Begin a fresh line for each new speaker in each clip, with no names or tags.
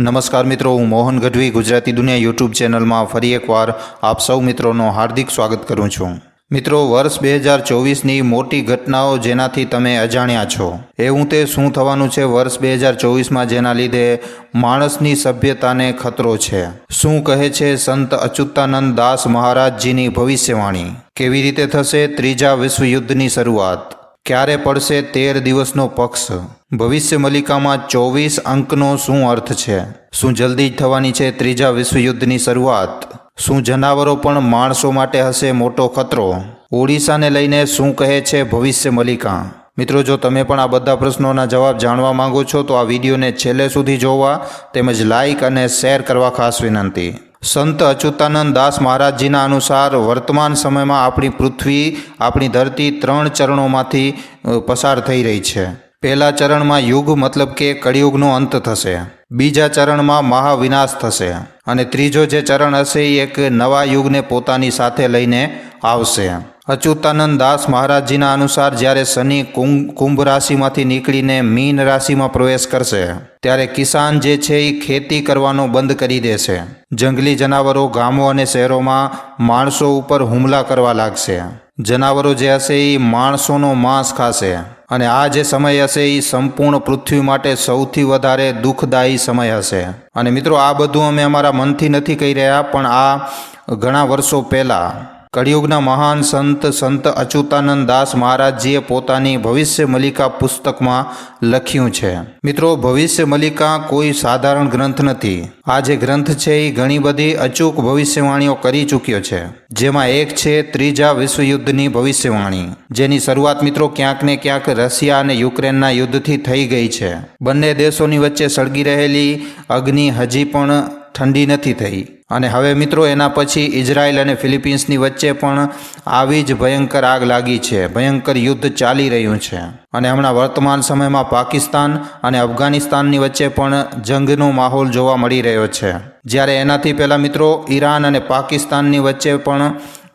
નમસ્કાર મિત્રો, હું મોહન ગઢવી, ગુજરાતી દુનિયા યુટ્યુબ ચેનલમાં ફરી એકવાર આપ સૌ મિત્રોનો હાર્દિક સ્વાગત કરું છું. મિત્રો, વર્ષ બે હજાર ચોવીસની મોટી ઘટનાઓ જેનાથી તમે અજાણ્યા છો. એવું તે શું થવાનું છે? વર્ષ બે હજાર ચોવીસમાં જેના લીધે માણસની સભ્યતાને ખતરો છે. શું કહે છે સંત અચ્યુતાનંદ દાસ મહારાજજીની ભવિષ્યવાણી? કેવી રીતે થશે ત્રીજા વિશ્વયુદ્ધની શરૂઆત? ક્યારે પડશે તેર દિવસનો પક્ષ? ભવિષ્ય મલિકામાં ચોવીસ અંકનો શું અર્થ છે? શું જલ્દી જ થવાની છે ત્રીજા વિશ્વયુદ્ધની શરૂઆત? શું જનાવરો પણ માણસો માટે હશે મોટો ખતરો? ઓડિશાને લઈને શું કહે છે ભવિષ્ય મલિકા? મિત્રો, જો તમે પણ આ બધા પ્રશ્નોના જવાબ જાણવા માંગો છો, તો આ વિડીયોને છેલ્લે સુધી જોવા તેમજ લાઇક અને શેર કરવા ખાસ વિનંતી. સંત અચ્યુતાનંદ દાસ મહારાજજીના અનુસાર, વર્તમાન સમયમાં આપણી પૃથ્વી, આપણી ધરતી ત્રણ ચરણોમાંથી પસાર થઈ રહી છે. પહેલા ચરણમાં યુગ મતલબ કે કળિયુગનો અંત થશે. બીજા ચરણમાં મહાવિનાશ થશે. અને ત્રીજો જે ચરણ હશે એ એક નવા યુગને પોતાની સાથે લઈને આવશે. અચ્યુતાનંદ દાસ મહારાજજીના અનુસાર જ્યારે શનિ કુંભ રાશિમાંથી નીકળીને મીન રાશિમાં પ્રવેશ કરશે, ત્યારે કિસાન જે છે એ ખેતી કરવાનો બંધ કરી દેશે. જંગલી જનાવરો ગામો અને શહેરોમાં માણસો ઉપર હુમલા કરવા લાગશે. જનાવરો જે હશે એ માણસોનો માંસ ખાશે. અને આ જે સમય હશે એ સંપૂર્ણ પૃથ્વી માટે સૌથી વધારે દુઃખદાયી સમય હશે. અને મિત્રો, આ બધું અમે અમારા મનથી નથી કહી રહ્યા, પણ આ ઘણા વર્ષો પહેલાં કળિયુગના મહાન સંત સંત અચ્યુતાનંદ દાસ મહારાજજીએ પોતાની ભવિષ્ય મલિકા પુસ્તકમાં લખ્યું છે. મિત્રો, ભવિષ્ય મલિકા કોઈ સાધારણ ગ્રંથ નથી. આ જે ગ્રંથ છે એ ઘણી બધી અચૂક ભવિષ્યવાણીઓ કરી ચૂક્યો છે. જેમાં એક છે, ત્રીજા વિશ્વયુદ્ધની ભવિષ્યવાણી. જેની શરૂઆત, મિત્રો, ક્યાંક ને ક્યાંક રશિયા અને યુક્રેનના યુદ્ધથી થઈ ગઈ છે. બંને દેશોની વચ્ચે સળગી રહેલી અગ્નિ હજી પણ ઠંડી નથી થઈ. અને હવે મિત્રો એના પછી ઇઝરાયલ અને ફિલિપિન્સની વચ્ચે પણ આવી જ ભયંકર આગ લાગી છે. ભયંકર યુદ્ધ ચાલી રહ્યું છે. અને હમણાં વર્તમાન સમયમાં પાકિસ્તાન અને અફઘાનિસ્તાનની વચ્ચે પણ જંગનો માહોલ જોવા મળી રહ્યો છે. જ્યારે એનાથી પહેલાં મિત્રો ઈરાન અને પાકિસ્તાનની વચ્ચે પણ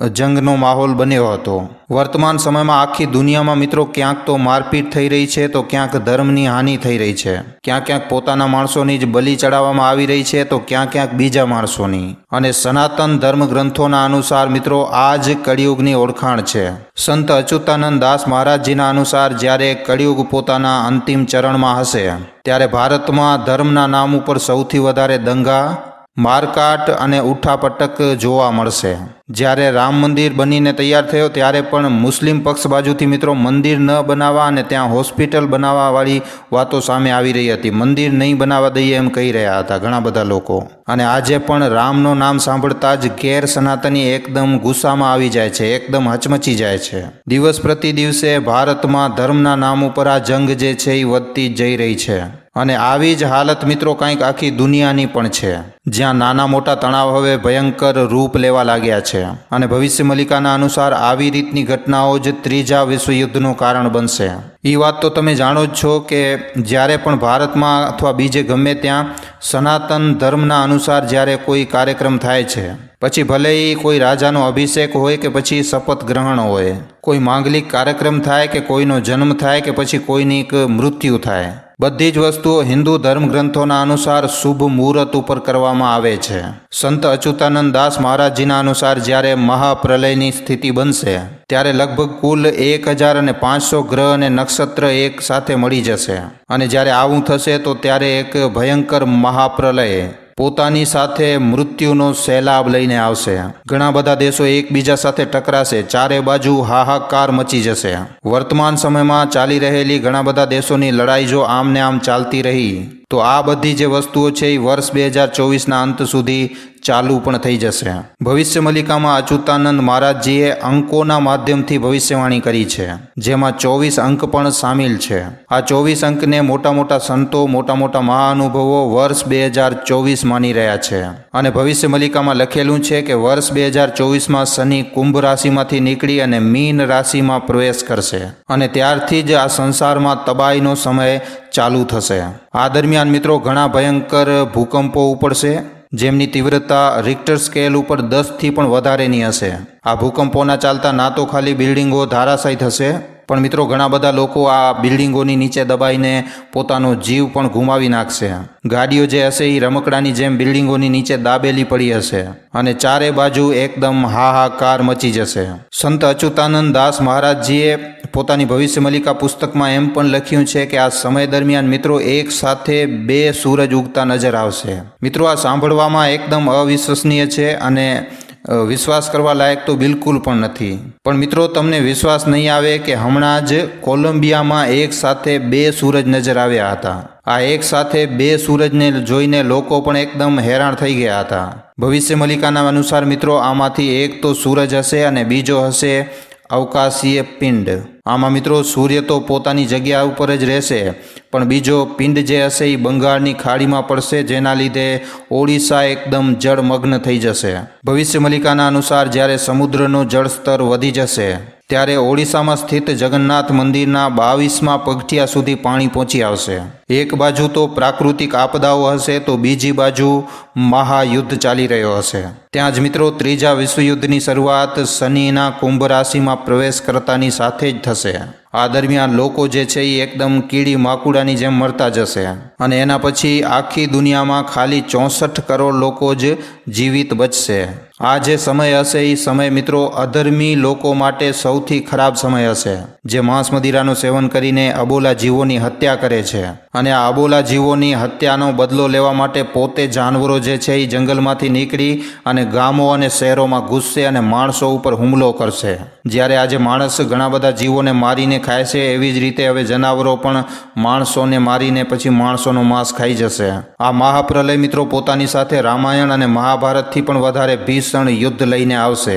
જંગનો માહોલ બન્યો હતો. વર્તમાન સમયમાં આખી દુનિયામાં મિત્રો ક્યાંક તો મારપીટ થઈ રહી છે, તો ક્યાંક ધર્મની હાનિ થઈ રહી છે. ક્યાંક ક્યાંક પોતાના માણસોની જ બલિ ચડાવવામાં આવી રહી છે, તો ક્યાંક ક્યાંક બીજા માણસોની. અને સનાતન ધર્મ ગ્રંથોના અનુસાર મિત્રો, આ જ કળિયુગની ઓળખાણ છે. સંત અચ્યુતાનંદ દાસ મહારાજજીના અનુસાર જ્યારે કળિયુગ પોતાના અંતિમ ચરણમાં હશે, ત્યારે ભારતમાં ધર્મના નામ ઉપર સૌથી વધારે દંગા મારકાટ અને ઉઠાપટક જોવા મળશે. જ્યારે રામ મંદિર બનીને તૈયાર થયો ત્યારે પણ મુસ્લિમ પક્ષ બાજુથી મિત્રો મંદિર ન બનાવવા અને ત્યાં હોસ્પિટલ બનાવવાવાળી વાતો સામે આવી રહી હતી. મંદિર નહીં બનાવવા દઈએ એમ કહી રહ્યા હતા ઘણા બધા લોકો. અને આજે પણ રામનું નામ સાંભળતા જ ગેર સનાતની એકદમ ગુસ્સામાં આવી જાય છે, એકદમ હચમચી જાય છે. દિવસ પ્રતિ દિવસે ભારતમાં ધર્મના નામ ઉપર આ જંગ જે છે એ વધતી જઈ રહી છે. અને આવી જ હાલત મિત્રો કંઈક આખી દુનિયાની પણ છે. જ્યાં નાના મોટા તણાવ હવે ભયંકર રૂપ લેવા લાગ્યા છે. અને ભવિષ્ય મલિકાના અનુસાર આવી રીતની ઘટનાઓ જ ત્રીજા વિશ્વયુદ્ધનું કારણ બનશે. એ વાત તો તમે જાણો જ છો કે જ્યારે પણ ભારતમાં અથવા બીજે ગમે ત્યાં સનાતન ધર્મના અનુસાર જ્યારે કોઈ કાર્યક્રમ થાય છે, પછી ભલે એ કોઈ રાજાનો અભિષેક હોય કે પછી શપથ ગ્રહણ હોય, કોઈ માંગલિક કાર્યક્રમ થાય કે કોઈનો જન્મ થાય કે પછી કોઈની એક મૃત્યુ થાય. બધી જ વસ્તુઓ હિન્દુ ધર્મગ્રંથોના અનુસાર શુભ મુહૂર્ત ઉપર કરવામાં આવે છે. સંત અચ્યુતાનંદ દાસ મહારાજજીના અનુસાર જ્યારે મહાપ્રલયની સ્થિતિ બનશે, ત્યારે લગભગ કુલ એક હજાર અને પાંચસો ગ્રહ અને નક્ષત્ર એક સાથે મળી જશે. અને જ્યારે આવું થશે, તો ત્યારે એક ભયંકર મહાપ્રલય પોતાની સાથે મૃત્યુનો સૈલાબ લઈને આવશે. ઘણા બધા દેશો એકબીજા સાથે ટકરાશે. ચારે બાજુ હાહાકાર મચી જશે. વર્તમાન સમયમાં ચાલી રહેલી ઘણા બધા દેશોની લડાઈ જો આમને આમ ચાલતી રહી તો આ બધી જે વસ્તુઓ છે એ વર્ષ બે હજાર ચોવીસના અંત સુધી ચાલુ પણ થઈ જશે. ભવિષ્ય મલિકામાં અચ્યુતાનંદ મહારાજજીએ અંકોના માધ્યમથી ભવિષ્યવાણી કરી છે. જેમાં ચોવીસ અંક પણ સામેલ છે. આ ચોવીસ અંકને મોટા મોટા સંતો, મોટા મોટા મહાનુભવો વર્ષ બે હજાર ચોવીસ માની રહ્યા છે. અને ભવિષ્ય મલિકામાં લખેલું છે કે વર્ષ બે હજાર ચોવીસમાં શનિ કુંભ રાશિમાંથી નીકળી અને મીન રાશિમાં પ્રવેશ કરશે. અને ત્યારથી જ આ સંસારમાં તબાહીનો સમય ચાલુ થશે. આ દરમિયાન મિત્રો ઘણા ભયંકર ભૂકંપો ઉપડશે, જેમની તીવ્રતા રિક્ટર સ્કેલ ઉપર દસથી પણ વધારેની હશે. આ ભૂકંપોના ચાલતા ના તો ખાલી બિલ્ડિંગો ધારાશાયી થશે પણ મિત્રો, ઘણા બધા લોકો આ બિલ્ડિંગોની નીચે દબાઈને પોતાનો જીવ પણ ગુમાવી નાખશે. ગાડીઓ જે હશે એ રમકડાની જેમ બિલ્ડિંગોની નીચે દાબેલી પડી હશે અને ચારે બાજુ એકદમ હાહાકાર મચી જશે. સંત અચ્યુતાનંદ દાસ મહારાજજીએ પોતાની ભવિષ્ય મલિકા પુસ્તકમાં એમ પણ લખ્યું છે કે, આ સમય દરમિયાન મિત્રો એક સાથે બે સૂરજ ઉગતા નજર આવશે. મિત્રો, આ સાંભળવામાં એકદમ અવિશ્વસનીય છે અને વિશ્વાસ કરવા લાયક તો બિલકુલ પણ નથી. પણ મિત્રો, તમને વિશ્વાસ નહીં આવે કે હમણાં જ કોલંબિયામાં એક સાથે બે સૂરજ નજર આવ્યા હતા. આ એક સાથે બે સૂરજને જોઈને લોકો પણ એકદમ હેરાન થઈ ગયા હતા. ભવિષ્ય મલિકાના અનુસાર મિત્રો, આમાંથી એક તો સૂરજ હશે અને બીજો હશે અવકાશીય પિંડ. આમાં મિત્રો, સૂર્ય તો પોતાની જગ્યા ઉપર જ રહેશે, પણ બીજો પિંડ જે હશે એ બંગાળની ખાડીમાં પડશે, જેના લીધે ઓડિશા એકદમ જળમગ્ન થઈ જશે. ભવિષ્ય મલિકાના અનુસાર જ્યારે સમુદ્રનું જળસ્તર વધી જશે, ત્યારે ઓડિશામાં સ્થિત જગન્નાથ મંદિરના બાવીસમાં પગથિયા સુધી પાણી પહોંચી આવશે. એક બાજુ તો પ્રાકૃતિક આપદાઓ હશે, તો બીજી બાજુ મહાયુદ્ધ ચાલી રહ્યો હશે. ત્યાં જ મિત્રો, ત્રીજા વિશ્વયુદ્ધની શરૂઆત શનિના કુંભ રાશિમાં પ્રવેશ કરતાની સાથે જ થશે. செய்யணும் આ દરમિયાન લોકો જે છે એ એકદમ કીડી માકુડાની જેમ મરતા જશે. અને એના પછી આખી દુનિયામાં ખાલી ચોસઠ કરોડ લોકો જ જીવિત બચશે. આ જે સમય હશે એ સમય મિત્રો અધર્મી લોકો માટે સૌથી ખરાબ સમય હશે. જે માંસ મદિરાનું સેવન કરીને અબોલા જીવોની હત્યા કરે છે. અને આ અબોલા જીવોની હત્યાનો બદલો લેવા માટે પોતે જાનવરો જે છે એ જંગલમાંથી નીકળી અને ગામો અને શહેરોમાં ઘૂસશે અને માણસો ઉપર હુમલો કરશે. જ્યારે આજે માણસ ઘણા બધા જીવોને મારીને ખાય છે એવી જ રીતે હવે જનાવરો પણ માણસોને મારીને પછી માણસોનો માંસ ખાઈ જશે. આ મહાપ્રલય મિત્રો પોતાની સાથે રામાયણ અને મહાભારતથી પણ વધારે ભીષણ યુદ્ધ લઈને આવશે.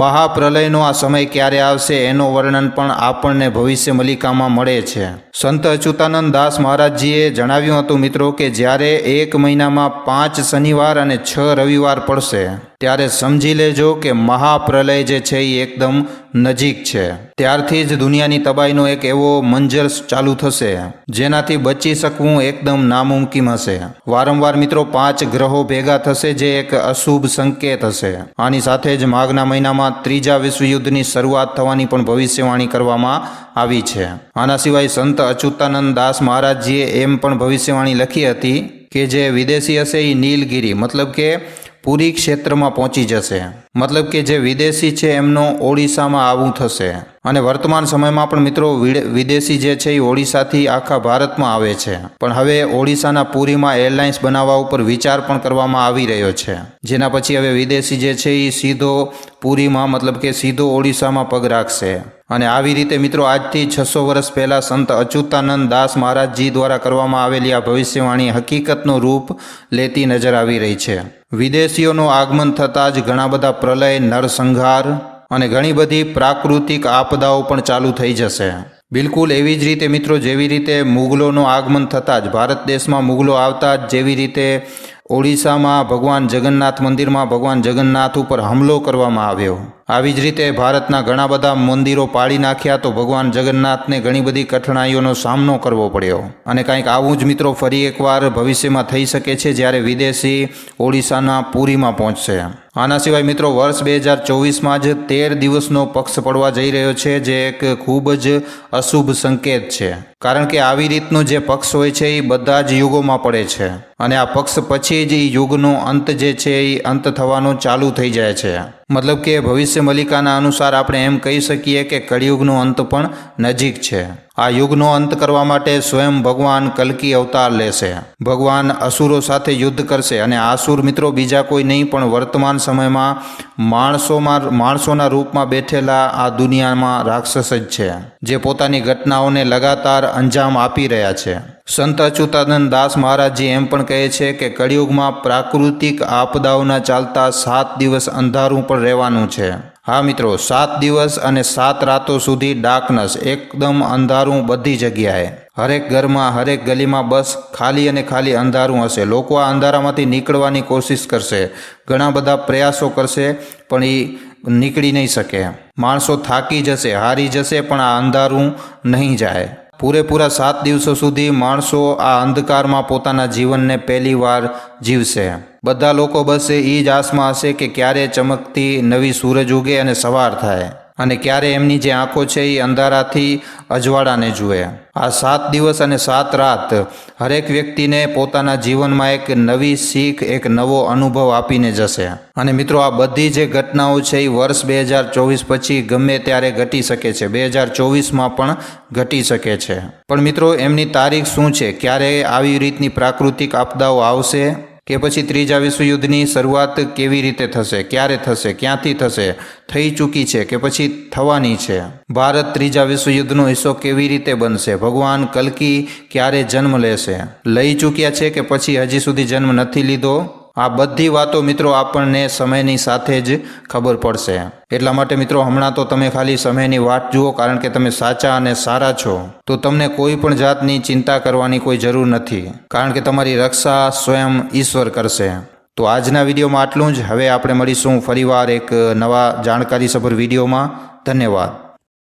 મહાપ્રલયનો આ સમય ક્યારે આવશે એનો વર્ણન પણ આપણને ભવિષ્ય મલિકામાં મળે છે. સંત અચ્યુતાનંદ દાસ મહારાજજીએ જણાવ્યું હતું મિત્રો કે જ્યારે એક મહિનામાં પાંચ શનિવાર અને છ રવિવાર પડશે. ત્યારે સમજી લેજો કે મહાપ્રલય જે છે એ એકદમ નજીક છે. ત્યારથી જ દુનિયાની તબાહીનો એક એવો મંજર ચાલુ થશે, જેનાથી બચી શકવું એકદમ નામુમકિન હશે. વારંવાર મિત્રો પાંચ ગ્રહો ભેગા થશે જે એક અશુભ સંકેત હશે. આની સાથે જ માઘના મહિનામાં ત્રીજા વિશ્વયુદ્ધની શરૂઆત થવાની પણ ભવિષ્યવાણી કરવામાં આવી છે. આના સિવાય સંત અચ્યુતાનંદ દાસ મહારાજજીએ એમ પણ ભવિષ્યવાણી લખી હતી કે જે વિદેશી હશે એ નીલગિરી, મતલબ કે પુરી ક્ષેત્રમાં પહોંચી જશે. મતલબ કે જે વિદેશી છે એમનો ઓડિશામાં આવવું થશે. અને વર્તમાન સમયમાં પણ મિત્રો વિદેશી જે છે એ ઓડિશાથી આખા ભારતમાં આવે છે. પણ હવે ઓડિશાના પુરીમાં એરલાઇન્સ બનાવવા ઉપર વિચાર પણ કરવામાં આવી રહ્યો છે. જેના પછી હવે વિદેશી જે છે એ સીધો પુરીમાં મતલબ કે સીધો ઓડિશામાં પગ રાખશે. અને આવી રીતે મિત્રો આજથી છસો વર્ષ પહેલાં સંત અચ્યુતાનંદ દાસ મહારાજજી દ્વારા કરવામાં આવેલી આ ભવિષ્યવાણી હકીકતનું રૂપ લેતી નજર આવી રહી છે. વિદેશીઓનું આગમન થતાં જ ઘણા બધા પ્રલય, નરસંહાર અને ઘણી બધી પ્રાકૃતિક આપદાઓ પણ ચાલુ થઈ જશે. બિલકુલ એવી જ રીતે મિત્રો જેવી રીતે મુગલોનું આગમન થતાં જ ભારત દેશમાં મુગલો આવતા જ જેવી રીતે ઓડિશામાં ભગવાન જગન્નાથ મંદિરમાં ભગવાન જગન્નાથ ઉપર હુમલો કરવામાં આવ્યો. આવી જ રીતે ભારતના ઘણા બધા મંદિરો પાડી નાખ્યા તો ભગવાન જગન્નાથને ઘણી બધી કઠણાઈઓનો સામનો કરવો પડ્યો. અને કંઈક આવું જ મિત્રો ફરી એકવાર ભવિષ્યમાં થઈ શકે છે જ્યારે વિદેશી ઓડિશાના પુરીમાં પહોંચશે. આના સિવાય મિત્રો વર્ષ બે હજાર ચોવીસમાં જ તેર દિવસનો પક્ષ પડવા જઈ રહ્યો છે, જે એક ખૂબ જ અશુભ સંકેત છે. કારણ કે આવી રીતનું જે પક્ષ હોય છે એ બધા જ યુગોમાં પડે છે. અને આ પક્ષ પછી જ યુગનો અંત જે છે એ અંત થવાનો ચાલુ થઈ જાય છે. મતલબ કે ભવિષ્ય મલિકાના અનુસાર આપણે એમ કહી શકીએ કે કળિયુગનો અંત પણ નજીક છે. આ યુગનો અંત કરવા માટે સ્વયં ભગવાન કલ્કી અવતાર લેશે. ભગવાન અસુરો સાથે યુદ્ધ કરશે અને આસુર મિત્રો બીજા કોઈ નહીં, પણ વર્તમાન સમયમાં માણસોમાં, માણસોના રૂપમાં બેઠેલા આ દુનિયામાં રાક્ષસ જ છે, જે પોતાની ઘટનાઓને લગાતાર અંજામ આપી રહ્યા છે. સંત અચ્યુતાનંદ દાસ મહારાજજી એમ પણ કહે છે કે કળિયુગમાં પ્રાકૃતિક આપદાઓના ચાલતા સાત દિવસ અંધારું પણ રહેવાનું છે. હા મિત્રો, સાત દિવસ અને સાત રાતો સુધી ડાર્કનેસ એકદમ અંધારું બધી જગ્યાએ. હરેક ઘરમાં, હરેક ગલીમાં બસ ખાલી અને ખાલી અંધારું હશે. લોકો આ અંધારામાંથી નીકળવાની કોશિશ કરશે. ઘણા બધા પ્રયાસો કરશે, પણ એ નીકળી નહીં શકે. માણસો થાકી જશે, હારી જશે, પણ આ અંધારું નહીં જાય. પૂરેપૂરા સાત દિવસો સુધી માણસો આ અંધકારમાં પોતાના જીવનને પહેલી વાર જીવશે. બધા લોકો બસ એ જ આસમાં હશે કે ક્યારે ચમકતી નવી સૂરજ ઉગે અને સવાર થાય. અને ક્યારે એમની જે આંખો છે એ અંધારાથી અજવાળાને જુએ. આ સાત દિવસ અને સાત રાત હરેક વ્યક્તિને પોતાના જીવનમાં એક નવી શીખ, એક નવો અનુભવ આપીને જશે. અને મિત્રો, આ બધી જે ઘટનાઓ છે એ વર્ષ બે હજાર ચોવીસ પછી ગમે ત્યારે ઘટી શકે છે. બે હજાર ચોવીસમાં પણ ઘટી શકે છે. પણ મિત્રો, એમની તારીખ શું છે? ક્યારે આવી રીતની પ્રાકૃતિક આપદાઓ આવશે? કે પછી ત્રીજા વિશ્વયુદ્ધની શરૂઆત કેવી રીતે થશે, ક્યારે થશે, ક્યાંથી થશે, થઈ ચૂકી છે કે પછી થવાની છે? ભારત ત્રીજા વિશ્વયુદ્ધનો હિસ્સો કેવી રીતે બનશે? ભગવાન કલ્કી ક્યારે જન્મ લેશે? લઈ ચૂક્યા છે કે પછી હજી સુધી જન્મ નથી લીધો? આ બધી વાતો મિત્રો આપણને સમયની સાથે જ ખબર પડશે. એટલા માટે મિત્રો હમણાં તો તમે ખાલી સમયની વાટ જુઓ કારણ કે તમે સાચા અને સારા છો. તો તમને કોઈ પણ જાતની ચિંતા કરવાની કોઈ જરૂર નથી કારણ કે તમારી રક્ષા સ્વયં ઈશ્વર કરશે. તો આજના વિડીયોમાં આટલું જ. હવે આપણે મળીશું ફરીવાર એક નવા જાણકારીસભર વિડીયોમાં. ધન્યવાદ.